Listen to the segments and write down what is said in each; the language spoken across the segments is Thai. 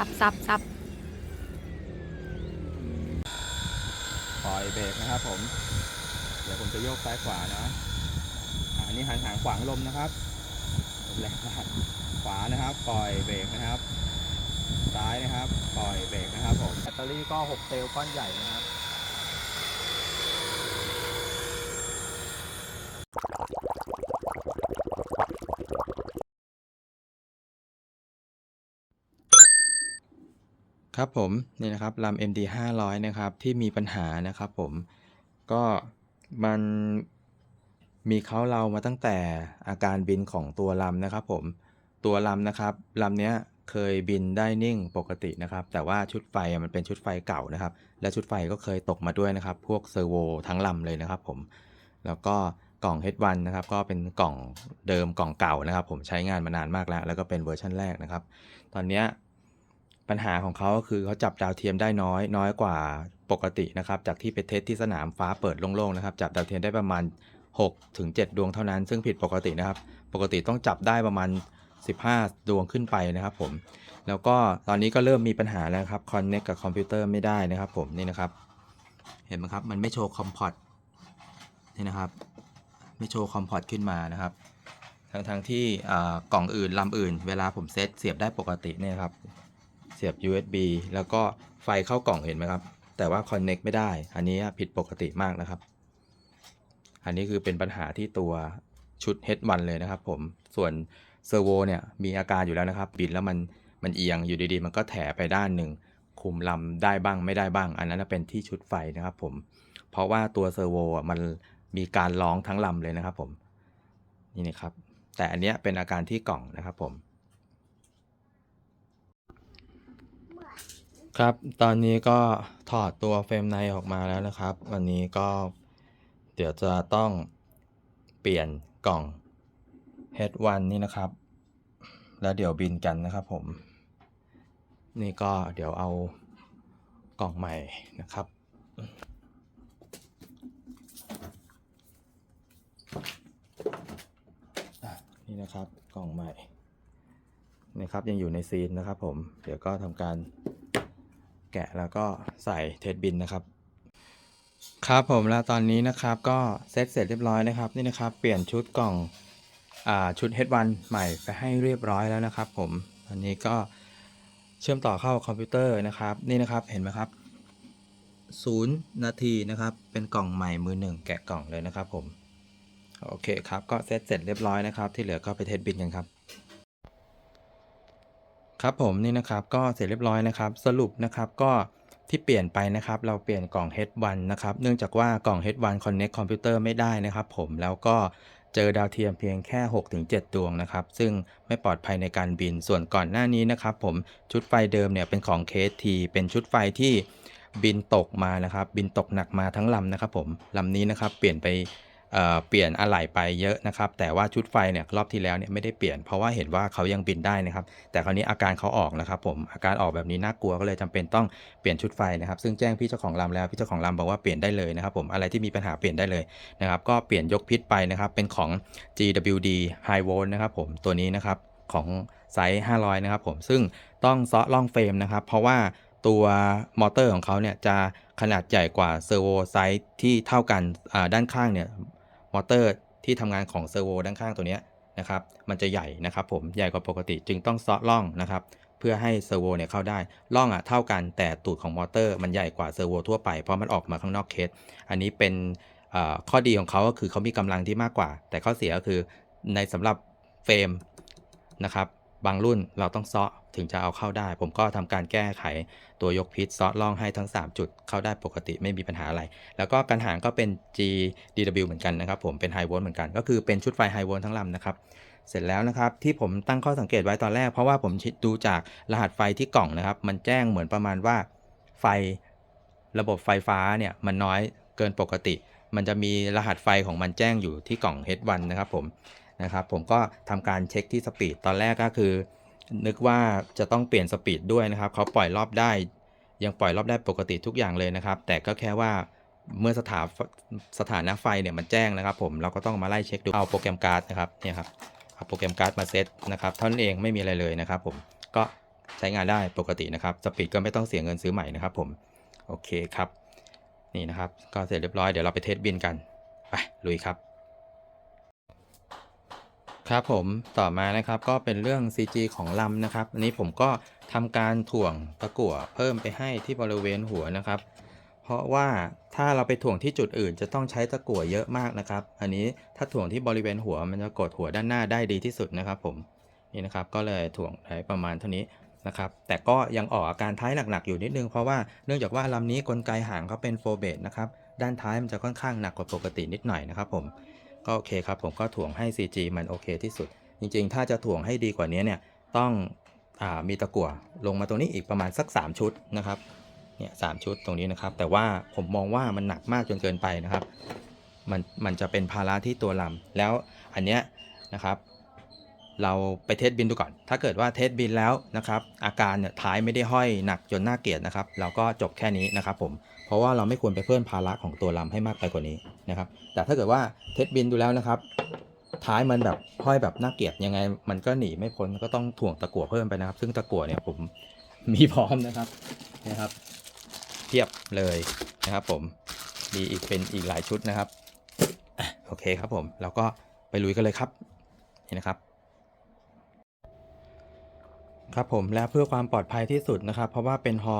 ับสับสับปล่อยเบรกนะครับผม เดี๋ยวผมจะโยกซ้ายขวานะอันนี้หันหางขวางลมนะครับแรงมากขวานะครับ ปล่อยเบรกนะครับ ซ้ายนะครับ ปล่อยเบรกนะครับผมแบตเตอรี่ก็ 6 เซลล์ก้อนใหญ่นะครับ ครับผมนี่นะครับลำ MD 500นะครับที่มีปัญหานะครับผมก็มันมีเขาเรามาตั้งแต่อาการบินของตัวลำนะครับผมตัวลำนะครับลำเนี้ยเคยบินได้นิ่งปกตินะครับ แต่ว่าชุดไฟมันเป็นชุดไฟเก่านะครับ และชุดไฟก็เคยตกมาด้วยนะครับ พวกเซอร์โวทั้งลำเลยนะครับผมแล้วก็กล่อง H1 นะครับก็เป็นกล่องเดิมกล่องเก่านะครับ ผมใช้งานมานานมากแล้ว แล้วก็เป็นเวอร์ชันแรกนะครับ ตอนเนี้ย ปัญหาของเขาก็คือเขาจับดาวเทียมได้น้อยน้อยกว่าปกตินะครับจากที่ไปเทสที่สนามฟ้าเปิดโล่งๆนะครับ จับดาวเทียมได้ประมาณ6ถึง7ดวงเท่านั้น ซึ่งผิดปกตินะครับ ปกติต้องจับได้ประมาณ 15 ดวงขึ้นไปนะครับผมแล้วก็ตอนนี้ก็เริ่มมีปัญหาแล้วครับคอนเน c t กับคอมพิวเตอร์ไม่ได้นะครับผมนี่นะครับ เห็นไหมครับมันไม่โชว์คอมพอตนี่นะครับไม่โชว์คอมพอตขึ้นมานะครับทั้งๆที่อ่ากล่องอื่นลำอื่น เวลาผมเซตเสียบได้ปกติเนี่ยครับ เสียบ USB แล้วก็ไฟเข้ากล่องเห็นไหมครับ แต่ว่า Connect ไม่ได้ อันนี้ผิดปกติมากนะครับ อันนี้คือเป็นปัญหาที่ตัวชุด H1 เลยนะครับผม ส่วนเซอร์โวเนี่ยมีอาการอยู่แล้วนะครับ บินแล้วมันมันเอียงอยู่ดีๆ มันก็แถไปด้านหนึ่ง คุมลำได้บ้างไม่ได้บ้าง อันนั้นนะเป็นที่ชุดไฟนะครับผม เพราะว่าตัวเซอร์โวอะมันมีการร้องทั้งลำเลยนะครับผม นี่นะครับ แต่อันเนี้ยเป็นอาการที่กล่องนะครับผม ครับ ตอนนี้ก็ถอดตัวเฟรมในออกมาแล้วนะครับ วันนี้ก็เดี๋ยวจะต้องเปลี่ยนกล่อง H1 นี่นะครับ แล้วเดี๋ยวบินกันนะครับผม นี่ก็เดี๋ยวเอากล่องใหม่นะครับ นี่นะครับกล่องใหม่นี่ครับยังอยู่ในซีนนะครับผม เดี๋ยวก็ทำการ แกะแล้วก็ใส่เทสบินนะครับ ครับผมแล้วตอนนี้นะครับก็เซตเสร็จเรียบร้อยนะครับนี่นะครับ เปลี่ยนชุดกล่องอ่าชุด H1 ใหม่ไปให้เรียบร้อยแล้วนะครับ ผมอันนี้ก็เชื่อมต่อเข้าคอมพิวเตอร์นะครับ นี่นะครับเห็นไหมครับศูนย์นาทีนะครับ เป็นกล่องใหม่มือหนึ่งแกะกล่องเลยนะครับผม โอเคครับ ก็เซตเสร็จเรียบร้อยนะครับ ที่เหลือก็ไปเทสบินกันครับ ครับผมนี่นะครับก็เสร็จเรียบร้อยนะครับ สรุปนะครับก็ที่เปลี่ยนไปนะครับ เราเปลี่ยนกล่อง H1 นะครับ เนื่องจากว่ากล่อง H1 Connect คอมพิวเตอร์ไม่ได้นะครับ ผมแล้วก็เจอดาวเทียมเพียงแค่ 6-7 ดวงนะครับ ซึ่งไม่ปลอดภัยในการบินส่วนก่อนหน้านี้นะครับ ผมชุดไฟเดิมเนี่ยเป็นของ KT เป็นชุดไฟที่บินตกมานะครับ บินตกหนักมาทั้งลำนะครับ ผมลำนี้นะครับ เปลี่ยนไป เปลี่ยนอะไหล่ไปเยอะนะครับ แต่ว่าชุดไฟเนี่ยรอบที่แล้วเนี่ยไม่ได้เปลี่ยนเพราะว่าเห็นว่าเขายังบินได้นะครับ แต่คราวนี้อาการเขาออกนะครับ ผมอาการออกแบบนี้น่ากลัวก็เลยจำเป็นต้องเปลี่ยนชุดไฟนะครับ ซึ่งแจ้งพี่เจ้าของลำแล้วพี่เจ้าของลำบอกว่าเปลี่ยนได้เลยนะครับ ผมอะไรที่มีปัญหาเปลี่ยนได้เลยนะครับก็เปลี่ยนยกพิษไปนะครับเป็นของ GWD High Volt นะครับ ผมตัวนี้นะครับของไซส์ 500 นะครับผมซึ่งต้องเซาะล่องเฟรมนะครับ เพราะว่าตัวมอเตอร์ของเขาเนี่ยจะขนาดใหญ่กว่าเซอร์โวไซส์ที่เท่ากันด้านข้างเนี่ย มอเตอร์ที่ทำงานของเซอร์โวด้านข้างตัวนี้นะครับ มันจะใหญ่นะครับผม ใหญ่กว่าปกติจึงต้องซอะล่องนะครับ เพื่อให้เซอร์โวเนี่ยเข้าได้ ล่องอะเท่ากันแต่ตูดของมอเตอร์มันใหญ่กว่าเซอร์โวทั่วไปเพราะมันออกมาข้างนอกเคส อันนี้เป็นข้อดีของเขาก็คือเขามีกำลังที่มากกว่า แต่ข้อเสียก็คือในสำหรับเฟรมนะครับ บางรุ่นเราต้องเซาะถึงจะเอาเข้าได้ ผมก็ทำการแก้ไขตัวยกพิษเซาะล่องให้ทั้ง 3 จุดเข้าได้ปกติไม่มีปัญหาอะไร แล้วก็กันหางก็เป็น GDW เหมือนกันนะครับผมเป็นไฮโวลต์เหมือนกันก็คือเป็นชุดไฟไฮโวลต์ทั้งลำนะครับเสร็จแล้วนะครับที่ผมตั้งข้อสังเกตไว้ตอนแรก เพราะว่าผมดูจากรหัสไฟที่กล่องนะครับ มันแจ้งเหมือนประมาณว่าไฟระบบไฟฟ้าเนี่ยมันน้อยเกินปกติ มันจะมีรหัสไฟของมันแจ้งอยู่ที่กล่อง H1 นะครับผม นะครับ ผมก็ทำการเช็คที่สปีดตอนแรกก็คือ นึกว่าจะต้องเปลี่ยนสปีดด้วยนะครับเขาปล่อยรอบได้ ยังปล่อยรอบได้ปกติทุกอย่างเลยนะครับ แต่ก็แค่ว่าเมื่อสถาสถานะไฟเนี่ยมันแจ้งนะครับ ผมเราก็ต้องมาไล่เช็คดูเอาโปรแกรมการ์ดนะครับเนี่ยครับเอาโปรแกรมการ์ดมาเซตนะครับเท่านั้นเองไม่มีอะไรเลยนะครับ ผมก็ใช้งานได้ปกตินะครับสปีดก็ไม่ต้องเสียเงินซื้อใหม่นะครับ ผมโอเคครับนี่นะครับ ก็เสร็จเรียบร้อยเดี๋ยวเราไปเทสบินกันไปลุยครับ ครับผมต่อมานะครับก็เป็นเรื่อง CG ของลำนะครับ อันนี้ผมก็ทำการถ่วงตะกั่วเพิ่มไปให้ที่บริเวณหัวนะครับ เพราะว่าถ้าเราไปถ่วงที่จุดอื่น จะต้องใช้ตะกั่วเยอะมากนะครับ อันนี้ถ้าถ่วงที่บริเวณหัวมันจะกดหัวด้านหน้าได้ดีที่สุดนะครับ ผมนี่นะครับก็เลยถ่วงได้ประมาณเท่านี้นะครับแต่ก็ยังออกอาการท้ายหนักๆอยู่นิดนึงเพราะว่าเนื่องจากว่าลำนี้กลไกหางเขาเป็นโฟเบตนะครับด้านท้ายมันจะค่อนข้างหนักกว่าปกตินิดหน่อยนะครับผม ก็โอเคครับ ผมก็ถ่วงให้ CG มันโอเคที่สุด จริงๆ ถ้าจะถ่วงให้ดีกว่านี้เนี่ยต้องอมีตะกั่วลงมาตรงนี้อีกประมาณสัก 3 ชุดนะครับเนี่ยสามชุดตรงนี้นะครับ แต่ว่าผมมองว่ามันหนักมากจนเกินไปนะครับ มันมันจะเป็นภาระที่ตัวลำแล้วอันเนี้ยนะครับ เราไปเทสบินดูก่อน ถ้าเกิดว่าเทสบินแล้วนะครับ อาการเนี่ยท้ายไม่ได้ห้อยหนักจนน่าเกลียดนะครับ เราก็จบแค่นี้นะครับผม เพราะว่าเราไม่ควรไปเพิ่มภาระของตัวลำให้มากไปกว่านี้นะครับ แต่ถ้าเกิดว่าเทสบินดูแล้วนะครับ ท้ายมันแบบห้อยแบบน่าเกลียดยังไง มันก็หนีไม่พ้นก็ต้องถ่วงตะกั่วเพิ่มไปนะครับ ซึ่งตะกั่วเนี่ยผมมีพร้อมนะครับนะครับเทียบเลยนะครับ ผมมีอีกเป็นอีกหลายชุดนะครับโอเคครับผมเราก็ไปลุยกันเลยครับนี่นะครับครับผมและเพื่อความปลอดภัยที่สุดนะครับ เพราะว่าเป็นฮอ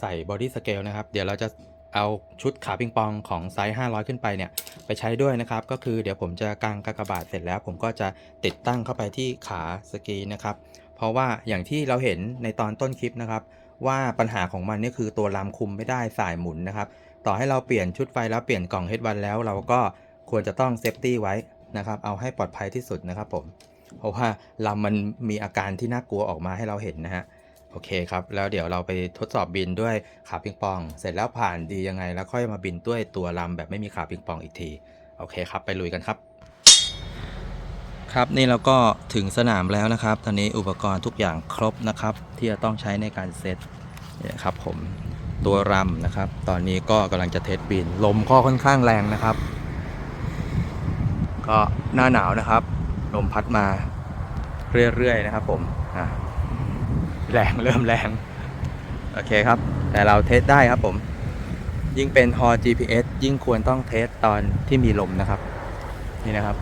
ใส่บอดี้สเกลนะครับ เดี๋ยวเราจะเอาชุดขาปิงปองของไซส์ 500 ขึ้นไปเนี่ยไปใช้ด้วยนะครับ ก็คือเดี๋ยวผมจะกางกากบาทเสร็จแล้ว ผมก็จะติดตั้งเข้าไปที่ขาสกีนะครับ เพราะว่าอย่างที่เราเห็นในตอนต้นคลิปนะครับ ว่าปัญหาของมันนี่คือตัวลำคุมไม่ได้สายหมุนนะครับ ต่อให้เราเปลี่ยนชุดไฟแล้วเปลี่ยนกล่องเฮดวันแล้ว เราก็ควรจะต้องเซฟตี้ไว้นะครับ เอาให้ปลอดภัยที่สุดนะครับผม เพราะว่าลำมันมีอาการที่น่ากลัวออกมาให้เราเห็นนะฮะ โอเคครับ แล้วเดี๋ยวเราไปทดสอบบินด้วยขาปิงปอง เสร็จแล้วผ่านดียังไง แล้วค่อยมาบินด้วยตัวลำแบบไม่มีขาปิงปองอีกที โอเคครับ ไปลุยกันครับ ครับนี่เราก็ถึงสนามแล้วนะครับ ตอนนี้อุปกรณ์ทุกอย่างครบนะครับ ที่จะต้องใช้ในการเซตนี่ครับผมตัวรำนะครับ ตอนนี้ก็กำลังจะเทสบิน ลมก็ค่อนข้างแรงนะครับ ก็หน้าหนาวนะครับ ลมพัดมาเรื่อยๆนะครับผมอะ แรงเริ่มแรง โอเคครับ แต่เราเทสได้ครับผม ยิ่งเป็นฮอ GPS ยิ่งควรต้องเทสตอนที่มีลมนะครับ นี่นะครับ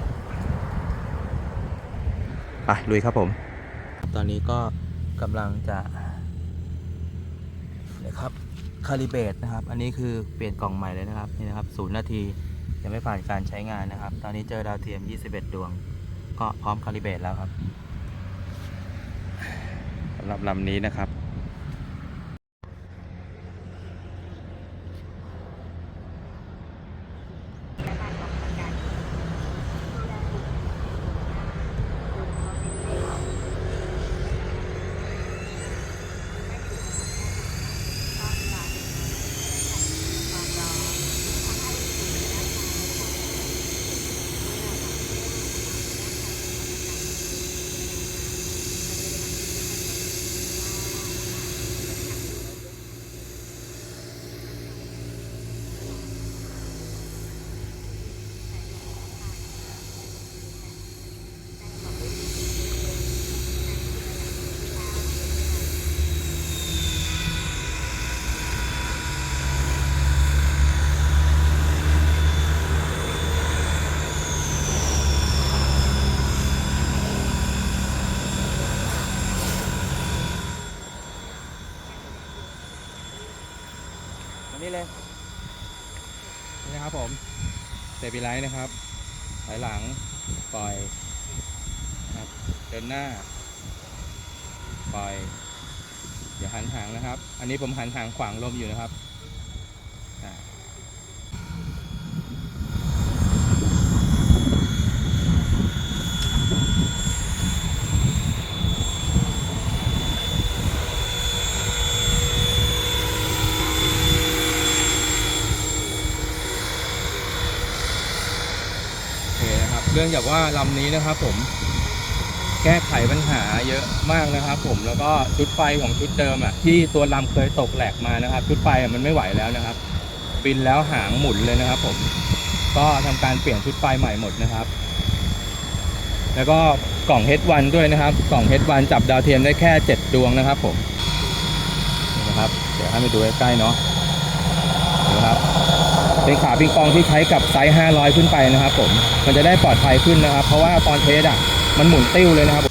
ไปลุยครับผม ตอนนี้ก็กำลังจะนะครับคาลิเบตนะครับ อันนี้คือเปลี่ยนกล่องใหม่เลยนะครับ นี่นะครับศูนย์นาทียังไม่ผ่านการใช้งานนะครับ ตอนนี้เจอดาวเทียม 21 ดวง ก็พร้อมคาลิเบตแล้วครับ รับลำนี้นะครับ นนี้เลยนี่นะครับผมเตปีไลท์นะครับถอยหลังปล่อยนะครับเดินหน้า ปล่อย เดี๋ยวหันหางนะครับ อันนี้ผมหันหางขวางลมอยู่นะครับอ่าโอเคนะครับ เรื่ องจากว่าลำนี้นะครับผมแก้ไขปัญหาเยอะมากนะครับผมแล้วก็ชุดไฟของชุดเดิมอะที่ตัวลำเคยตกแหลกมานะครับ ชุดไฟมันไม่ไหวแล้วนะครับบินแล้วหางหมุนเลยนะครับผมก็ทำการเปลี่ยนชุดไฟใหม่หมดนะครับ แล้วก็กล่อง H1 ด้วยนะครับ กล่อง H1 จับดาวเทียมได้แค่ 7 ดวงนะครับผมนะครับ เดี๋ยวให้ไปดูใกล้ๆเนาะนะครับ เป็นขาปิงปองที่ใช้กับไซส์ 500 ขึ้นไปนะครับผมมันจะได้ปลอดภัยขึ้นนะครับ เพราะว่าตอนเทสอะมันหมุนติ้วเลยนะครับ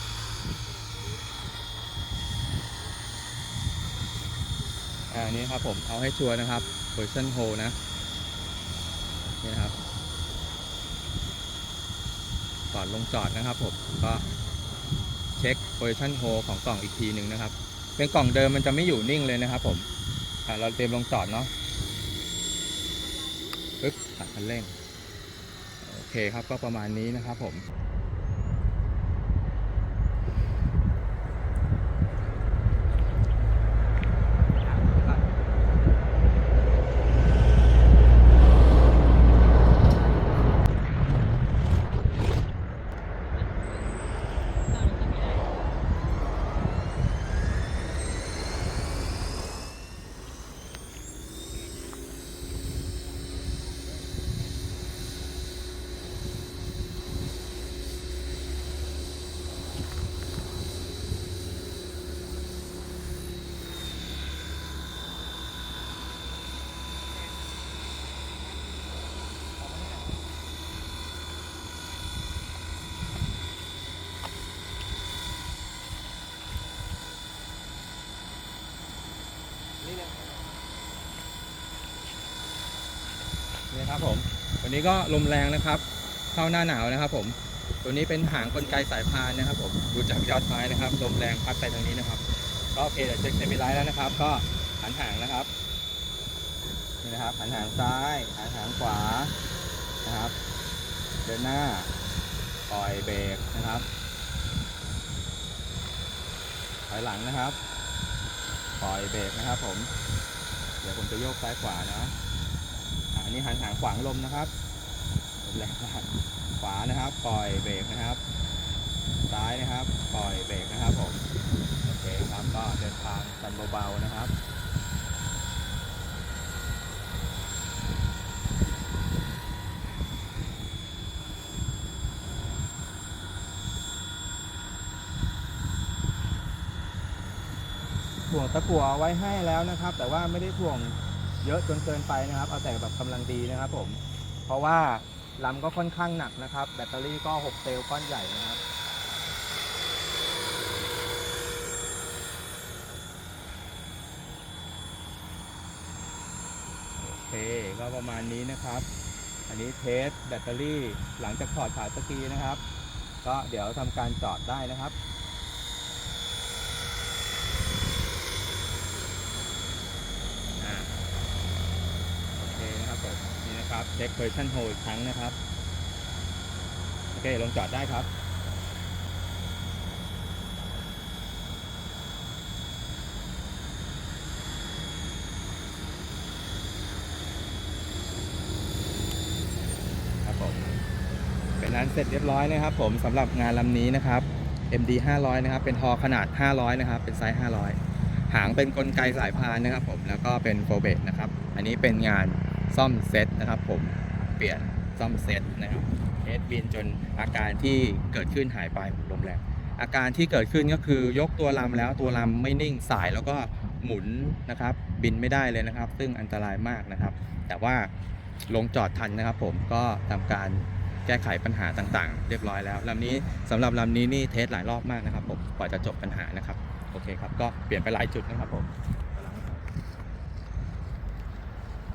อ่านี่ครับผมเอาให้ชัวร์นะครับ version hole นะนี่นะครับก่อนลงจอดนะครับผมก็เช็ค position hole ของกล่องอีกทีหนึ่งนะครับ เป็นกล่องเดิมมันจะไม่อยู่นิ่งเลยนะครับผมเราเตรียมลงจอดเนาะ ปึ๊บตัดคันเร่ง โอเคครับก็ประมาณนี้นะครับผม นี่ครับ ผมวันนี้ก็ลมแรงนะครับเข้าหน้าหนาวนะครับ ผม ตัวนี้เป็นหางกลไกสายพานนะครับ ผมดูจากยอดไม้นะครับลมแรงพัดไปทางนี้นะครับก็โอเคเดี๋ยวเช็คเซมิไลท์แล้วนะครับ ก็หันหางนะครับนี่นะครับหันหางซ้ายหันหางขวานะครับ เดินหน้าปล่อยเบรกนะครับถอยหลังนะครับ ปล่อยเบรกนะครับ ผม เดี๋ยวผมจะโยกซ้ายขวานะ อันนี้หันหางขวางลมนะครับลมแรงมากขวานะครับ ปล่อยเบรกนะครับ ซ้ายนะครับ ปล่อยเบรกนะครับผม โอเคครับ ก็เดินทางกันเบาๆนะครับถ่วงตะกั่วไว้ให้แล้วนะครับ แต่ว่าไม่ได้ถ่วง เยอะจนเกินไปนะครับ เอาแต่แบบกำลังดีนะครับผม เพราะว่าลำก็ค่อนข้างหนักนะครับ แบตเตอรี่ก็ 6 เซลล์ก้อนใหญ่นะครับโอเคก็ประมาณนี้นะครับ อันนี้เทสแบตเตอรี่หลังจากถอดขาสกีนะครับ ก็เดี๋ยวทำการจอดได้นะครับ อ่าโอเคนะครับผม นี่นะครับเช็ค version hold อีกครั้งนะครับ โอเค ลงจอดได้ครับ ครับผม เป็นนั้นเสร็จเรียบร้อยนะครับผมสำหรับงานลำนี้นะครับ MD 500 นะครับ เป็นฮอขนาด 500 นะครับ เป็นไซส์ 500 หางเป็นกลไกสายพานนะครับผม แล้วก็เป็นโฟเบตนะครับ อันนี้เป็นงาน ซ่อมเซตนะครับ ผมเปลี่ยนซ่อมเซตนะครับเทสบินจนอาการที่เกิดขึ้นหายไปลมแรงอาการที่เกิดขึ้นก็คือยกตัวลำแล้วตัวลำไม่นิ่งสายแล้วก็หมุนนะครับ บินไม่ได้เลยนะครับ ซึ่งอันตรายมากนะครับ แต่ว่าลงจอดทันนะครับ ผมก็ทำการแก้ไขปัญหาต่างๆ เรียบร้อยแล้วลำนี้สำหรับลำนี้นี่เทสหลายรอบมากนะครับ ผมกว่าจะจบปัญหานะครับโอเคครับก็เปลี่ยนไปหลายจุดนะครับผม